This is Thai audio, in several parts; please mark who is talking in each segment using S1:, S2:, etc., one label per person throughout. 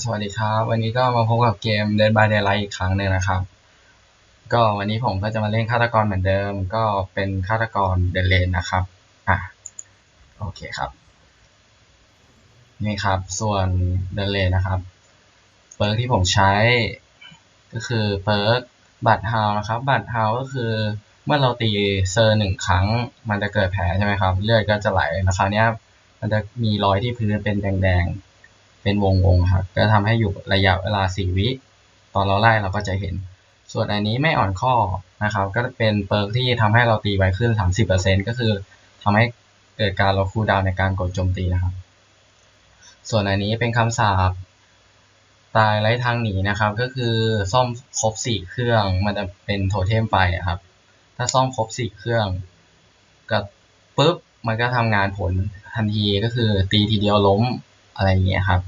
S1: สวัสดีครับ วันนี้ก็มาพบกับเกม Dead by Daylight อีกครั้งหนึ่งนะครับ ก็วันนี้ผมก็จะมาเล่นฆาตกรเหมือนเดิม ก็เป็นฆาตกรเดเลนนะครับ อะ โอเคครับ นี่ครับ ส่วนเดเลนนะครับ เปิร์กที่ผมใช้ ก็คือเปิร์กบัตรฮานะครับ บัตรฮาก็คือเมื่อเราตีเซอร์หนึ่งครั้ง มันจะเกิดแผลใช่ไหมครับ เลือดก็จะไหลแล้วคราวเนี้ยมันจะมีรอยที่พื้นเป็นแดงๆ เป็นวงๆครับก็ทำให้อยู่ระยะเวลา 4 วิตอนเราไล่เราก็จะเห็น ส่วนอันนี้ไม่อ่อนข้อนะครับ ก็เป็นเปิร์กที่ทำให้เราตีไวขึ้น 30%ก็คือทำให้เกิดการลดคูลดาวในการกดโจมตีนะครับ ส่วนอันนี้เป็นคำสาปตายไร้ทางหนีนะครับ ก็คือซ่อมครบ4เครื่องมันจะเป็นโทเทมไฟครับ ถ้าซ่อมครบ4เครื่องก็ปุ๊บมันก็ทำงานผลทันทีก็คือตีทีเดียวล้มอะไรอย่างเงี้ยครับ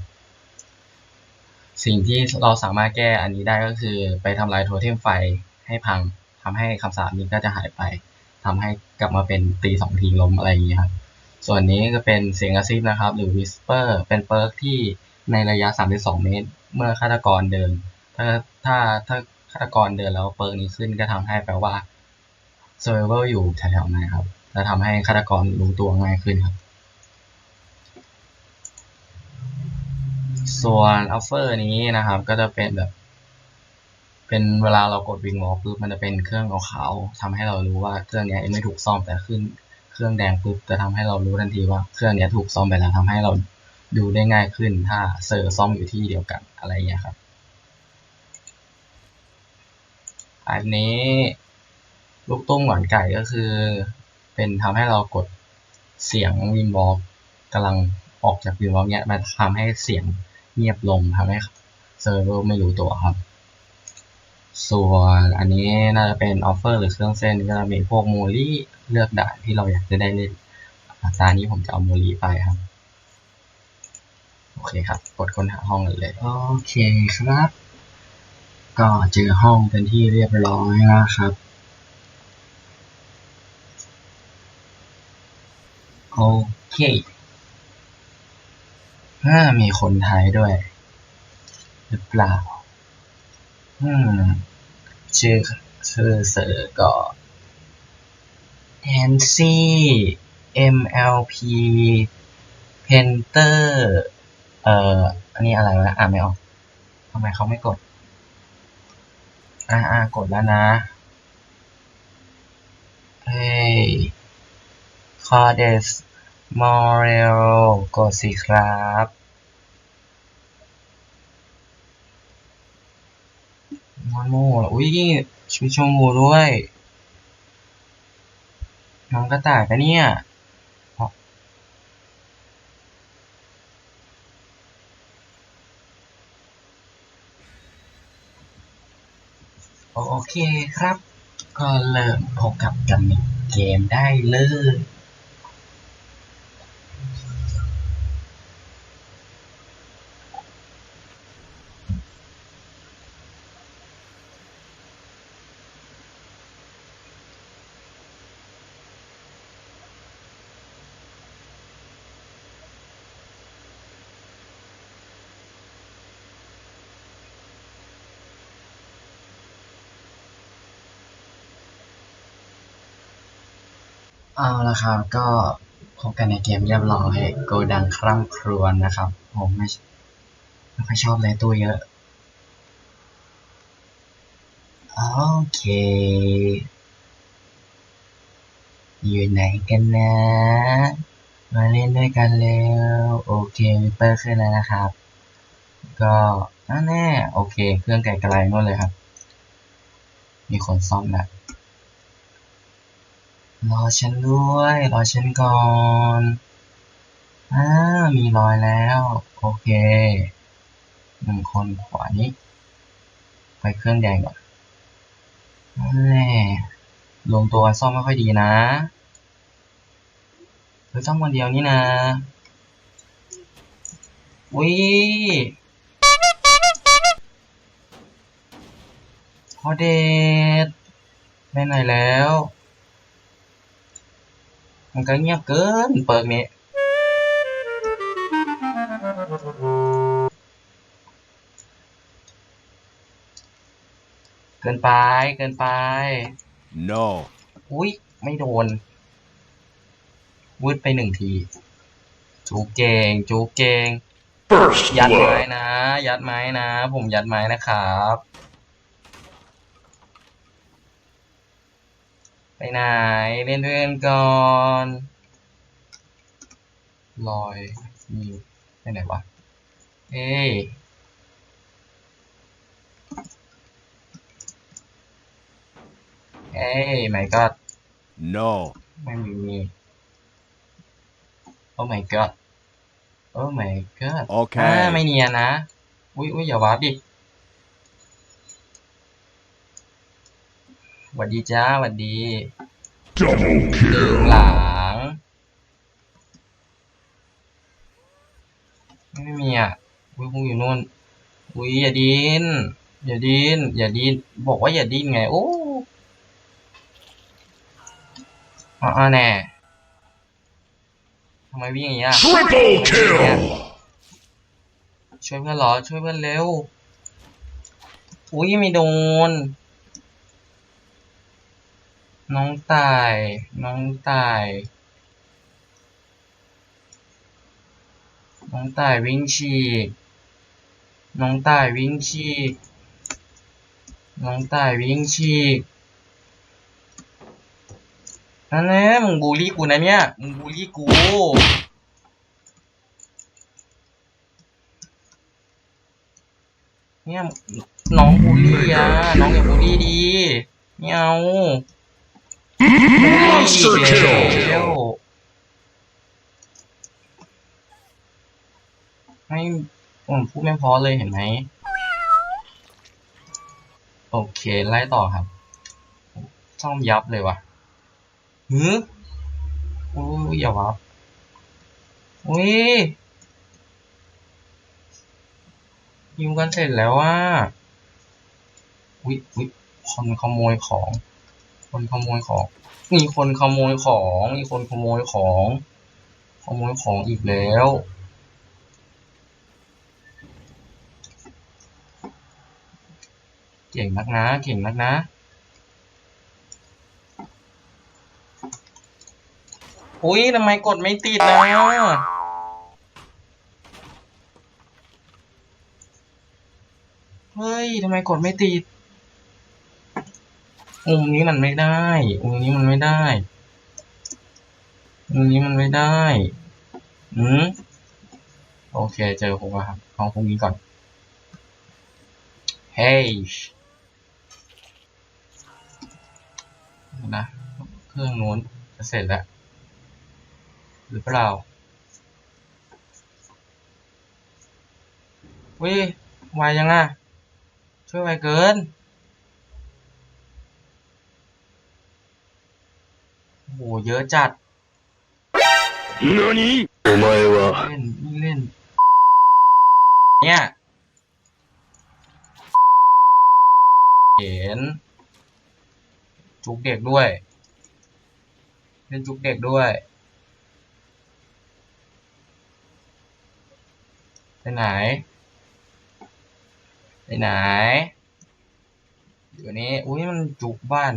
S1: สิ่งที่เราสามารถแก้อันนี้ได้ก็คือไปทำลายโทเทมไฟให้พังทำให้คำสาปนี้ก็จะหายไปทำให้กลับมาเป็นตีสองทีล้มอะไรอย่างเงี้ครับ ส่วนนี้ก็เป็นเสียงกระซิบนะครับ หรือ whisper เป็นเปิร์กที่ในระยะ 32 เมตร เมื่อฆาตกรเดิน ถ้าถ้าถ้าฆาตกรเดินแล้วเปิร์กนี้ขึ้นก็ทำให้แปลว่า survival อยู่แถวๆนั้นครับ และทำให้ฆาตกรรู้ตัวง่ายขึ้นครับ ส่วน offer นี้นะครับ ก็จะเป็นแบบ เป็นเวลาเรากดวิงวอลปุ๊บมันจะเป็นเครื่องขาวๆทำให้เรารู้ว่าเครื่องนี้ยังไม่ถูกซ่อมแต่ขึ้นเครื่องแดงปุ๊บจะทำให้เรารู้ทันทีว่าเครื่องนี้ถูกซ่อมไปแล้วทำให้เราดูได้ง่ายขึ้น ถ้าเซอร์ซ่อมอยู่ที่เดียวกันอะไรอย่างเงี้ยครับอันนี้ลูกตุ้มหวานไก่ก็คือ เป็นทำให้เรากดเสียงวินวอล์กกำลังออกจากวินวอล์กเนี้ยมันทำให้เสียง เงียบลงทำให้เซิร์ฟเวอร์ไม่รู้ตัวครับ ส่วนอันนี้น่าจะเป็นออฟเฟอร์หรือเครื่องเส้นก็จะมีพวกโมลี่เลือกด่านที่เราอยากจะได้เล่นตานี้ผมจะเอาโมลี่ไปครับ โอเคครับ กดค้นหาห้องกันเลย โอเคครับ ก็เจอห้องเป็นที่เรียบร้อยนะครับโอเค น่ามีคนไทยด้วย หรือเปล่า อืม ชื่อชื่อเสือก็ Nancy MLP Painter เอ่อ อันนี้อะไรวะ อ่านไม่ออก ทำไมเขาไม่กด อ่าอ่ากดแล้วนะ เฮ้ยคอเดส มอเรลกดสิครับ มอนโม่เหรออุ้ยชุดชมพูด้วย น้องกระต่ายปะเนี่ยโอเคครับ ก็เริ่มพบกับกันในเกมได้เลย เอาละครับก็พบกันในเกมเรียบร้อยโกดังคร่ำครวญนะครับ ผมไม่ไม่ค่อยชอบเลยตัวเยอะ โอเค อยู่ไหนกันนะ มาเล่นด้วยกันเร็ว โอเควิปเปอร์ขึ้นแล้วนะครับ ก็นั่นแน่ โอเค เครื่องไกลๆนู่นเลยครับ มีคนซ่อมแล้ว รอฉันด้วย รอฉันก่อนอ่ามีรอยแล้ว โอเคหนึ่งคนขวานี้ ไปเครื่องแดงก่อนนั่นแหละรวมตัวซ่อมไม่ค่อยดีนะเฮ้ยซ่อมคนเดียวนี่นะอุ้ยพอเดทไปไหนแล้ว มันก็เงียบเกินเปิดนี้เกินไปเกินไป
S2: no
S1: อุ้ยไม่โดนวืดไปหนึ่งที จูเก่ง จูเก่ง ยัดไม้นะ ยัดไม้นะ ผมยัดไม้นะครับ ไปไหนเล่นเพื่อนก่อนลอยมีไปไหนวะเอ้ยเอ้ยไม่ก็
S2: No.
S1: ไม่มีมีโอ้ my god โอ้ my god
S2: โอเค
S1: อ่าไม่เนียนนะ อุ้ยอุ้ยอย่าวาร์ปดิ หวัดดีจ้าหวัดดี
S3: Double
S1: ดึง
S3: kill.
S1: หลัง ไม่มีอะอุ้ยคงอยู่นู่น อุ้ยอย่าดิน อย่าดิน อย่าดิน บอกว่าอย่าดินไง โอ้อ่าแน่ทำไมวิ่งอย่างนี้อะ
S3: Triple kill.
S1: ช่วยเพื่อนเหรอ ช่วยเพื่อนเร็ว อุ้ยไม่โดน น้องตาย น้องตาย น้องตายวิ่งฉีก น้องตายวิ่งฉีก น้องตายวิ่งฉีกนั่นแหละมึงบูลลี่กูนะเนี่ย มึงบูลลี่กู เนี่ยน้องบูลลี่อะน้องอย่าบูลลี่ดี ไม่เอา
S3: Monster kill
S1: ไม่ผมพูดไม่พอเลยเห็นไหม โอเค ไล่ต่อครับซ่อมยับเลยว่ะหืออุ้ยอย่าวับอุ้ยยิงกันเสร็จแล้วว่าวิวิคนขโมยของ คนขโมยของ มีคนขโมยของ มีคนขโมยของ ขโมยของอีกแล้ว เก่งนักนะ เก่งนักนะ อุ้ยทำไมกดไม่ติดนะเฮ้ยทำไมกดไม่ติด มุมนี้มันไม่ได้ มุมนี้มันไม่ได้ มุมนี้มันไม่ได้ อืมโอเค เจอผมแล้วครับเอาพวกนี้ก่อน เฮ้ยนะ เครื่องนู้นจะเสร็จแล้ว หรือเปล่าวิไวยังอะ ช่วยไวเกิน โอ้โโหเยอะจัด
S3: นี่โอไมวะ
S1: เล่นเล่น เนี่ย เห็น จุกเด็กด้วย เล่นจุกเด็กด้วยไปไหน ไปไหน อยู่นี้ อุ้ยมันจุกบ้าน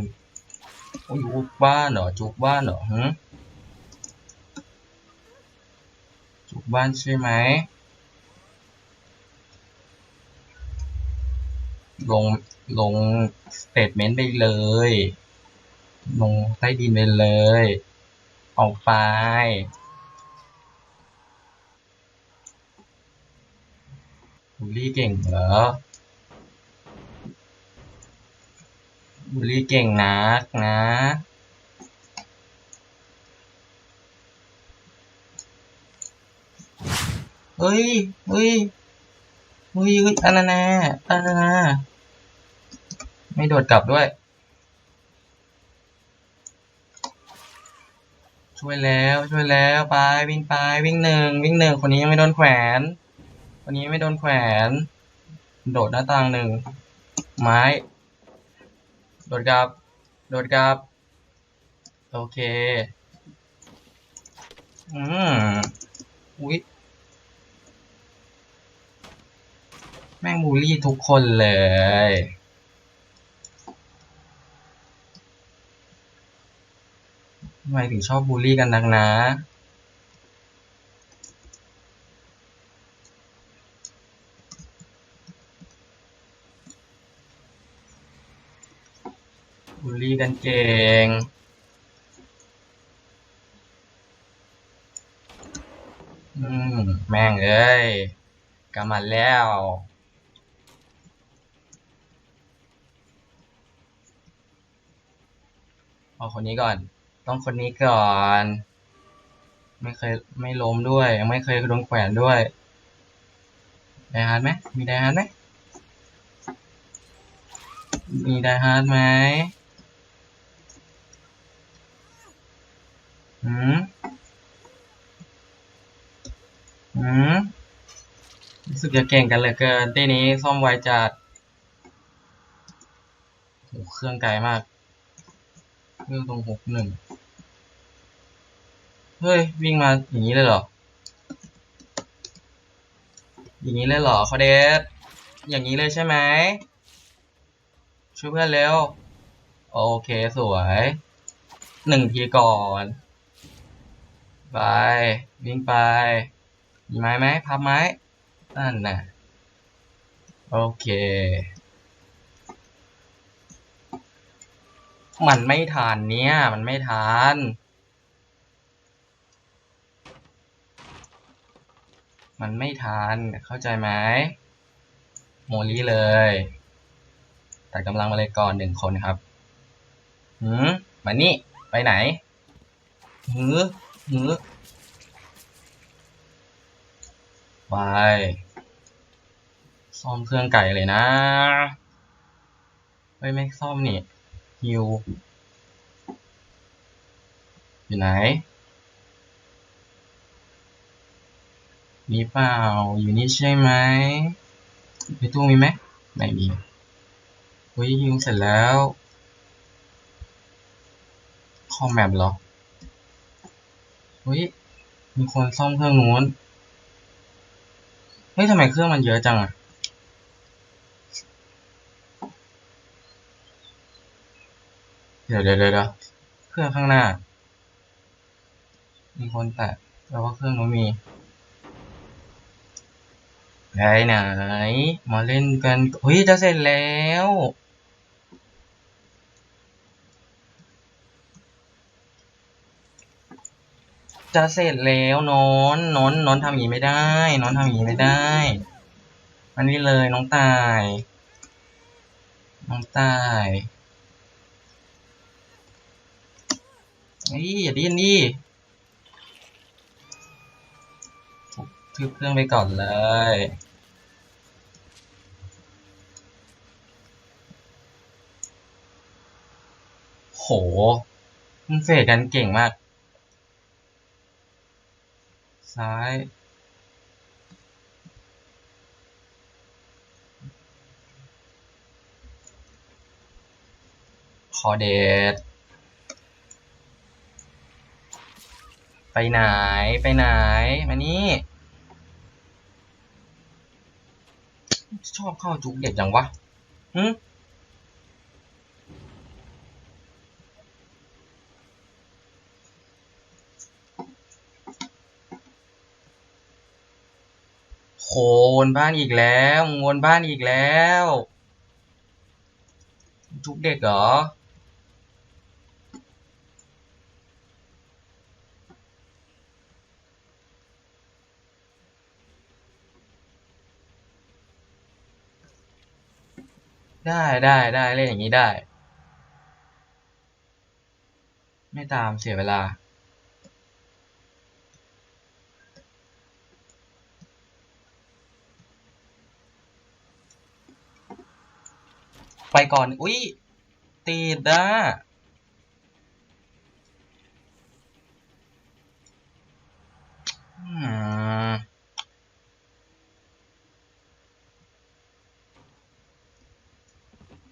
S1: อุ้ยจุกบ้านเหรอ จุกบ้านเหรอฮึจุกบ้านใช่ไหม ลง ลงสเตทเมนต์ไปเลย ลงใต้ดินไปเลย ออกไปบูลลี่เก่งเหรอ บูลลี่เก่งนักนะเฮ้ยเฮ้ยเฮ้ยเฮ้ยอันนั้นนะอันนั้นนะไม่โดดกลับด้วย ช่วยแล้วช่วยแล้วไปวิ่งไปวิ่งหนึ่งวิ่งหนึ่งคนนี้ยังไม่โดนแขวน คนนี้ไม่โดนแขวน โดดหน้าต่างหนึ่งไม้ โดดกลับ โดดกลับ โอเค อืมอุ๊ย แม่งบูลลี่ทุกคนเลย ทำไมถึงชอบบูลลี่กันนักนะ กันเก่ง อืม แม่งเอ้ยกำมันแล้ว เอาคนนี้ก่อน ต้องคนนี้ก่อน ไม่เคยไม่ล้มด้วย ยังไม่เคยโดนแขวนด้วย ไดฮาร์ดไหมมีไดฮาร์ดไหมมีไดฮาร์ดไหม หืมหืมรู้สึกจะเก่งกันเหลือเกินที่นี้ซ่อมไวจัดโหเครื่องไกลมากเครื่องตรงหกหนึ่งเฮ้ย วิ่งมาอย่างนี้เลยเหรอ อย่างนี้เลยเหรอเขาเดสอย่างนี้เลยใช่ไหมช่วยเพื่อนเร็ว โอเคสวยหนึ่งทีก่อน ไปวิ่งไป มีไม้ไหมพับไม้นั่นน่ะโอเค มันไม่ทันเนี่ย มันไม่ทันมันไม่ทัน เข้าใจไหมโมลี่เลย ตัดกำลังมาเลยก่อนหนึ่งคนครับ หืมมานี่ ไปไหน หือหือ ไปซ่อมเครื่องไก่เลยนะเฮ้ยไม่ซ่อมนี่ฮิวอยู่ไหน มีเปล่า อยู่นี่ใช่ไหมในตู้มีไหมไม่มีเฮ้ยฮิวเสร็จแล้ว คอมแมปเหรอ ฮ้ย มีคนซ่อมเครื่องนู้น เฮ้ยทำไมเครื่องมันเยอะจังอะเดี๋ยวเดี๋ยวเดี๋ยวเดี๋ยวเครื่องข้างหน้า มีคนแตะแปลว่าเครื่องนู้นมีไหนไหนมาเล่นกันเฮ้ยจะเสร็จแล้ว จะเสร็จแล้วนอนนอนนอนทำอย่างนี้ไม่ได้ นอนทำอย่างนี้ไม่ได้ อันนี้เลยน้องตาย น้องตายเฮ้อย่าดิ้นดิทึบเครื่องไปก่อนเลยโหมันเฟดกันเก่งมาก ซ้ายขอเดทไปไหน ไปไหน มานี่ ชอบเข้าจุกเด็กจังวะห วนบ้านอีกแล้ววนบ้านอีกแล้วจุกเด็กเหรอได้ได้ได้เล่นอย่างนี้ได้ ไม่ตามเสียเวลา ไปก่อน อุ้ยตีด้า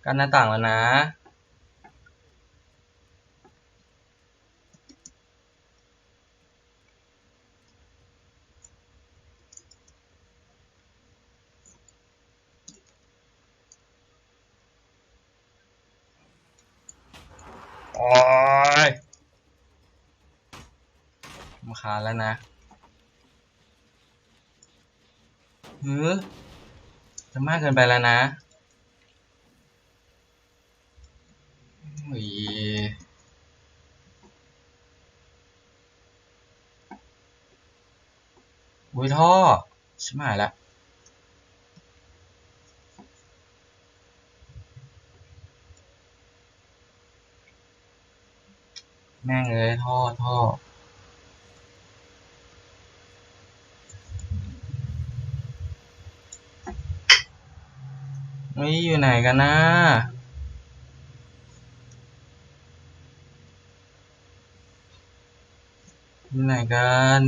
S1: กันหน้าต่างแล้วนะ โอ้ย รำคาญ แล้วนะเฮ้อจะมากเกินไปแล้วนะโอ้ยอุ้ยท่อชิบหายละแม่งเลยท่อท่อ นี่อยู่ไหนกันนะอยู่ไหนกัน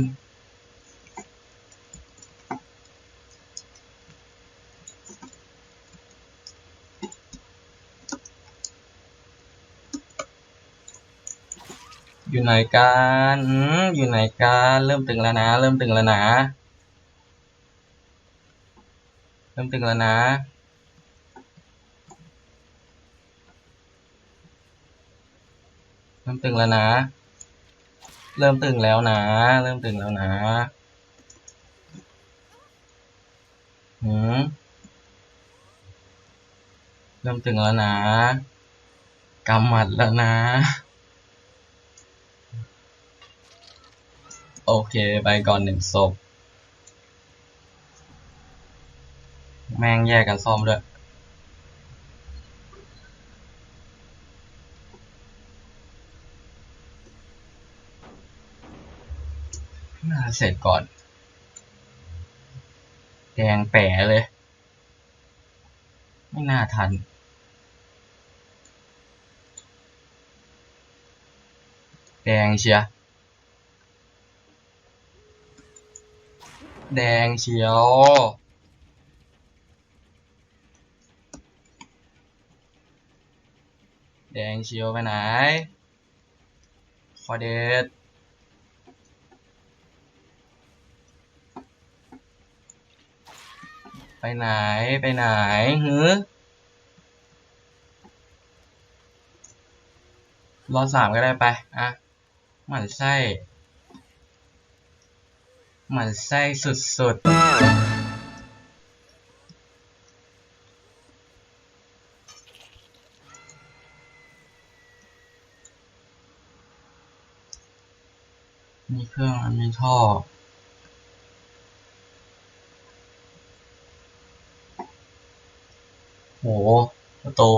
S1: อยู่ไหนกันอืมอยู่ไหนกันเริ่มตึงแล้วนะ เริ่มตึงแล้วนะ เริ่มตึงแล้วนะ ริ่มตึงแล้วนะ เริ่มตึงแล้วนะ เริ่มตึงแล้วนะหืมเริ่มตึงแล้วนะกำหมัดแล้วนะ โอเค ไปก่อนหนึ่งศพ แม่งแยกกันซ่อมด้วย เสร็จก่อน แดงแป๋เลย ไม่น่าทัน แดงเชียแดงเชียวแดงเชียวไปไหนขอเดท ไปไหนไปไหนหือรอสามก็ได้ไป อะหมันไส้หมั่นไส้สุดๆมีเครื่องมีท่อ โห ประตู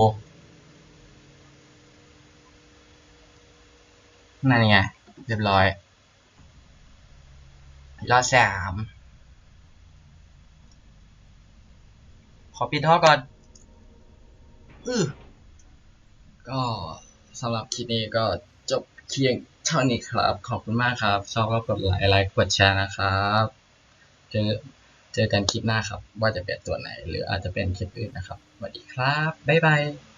S1: นั่นไง เรียบร้อยยอดสาม ขอปิดท่อก่อน อือก็สำหรับคลิปนี้ก็จบเพียงเท่านี้ครับ ขอบคุณมากครับ ชอบก็กดไลค์ไลค์กดแชร์นะครับเจอ เจอกันคลิปหน้าครับ ว่าจะเป็นตัวไหน หรืออาจจะเป็นคลิปอื่นนะครับสวัสดีครับ บ๊ายบาย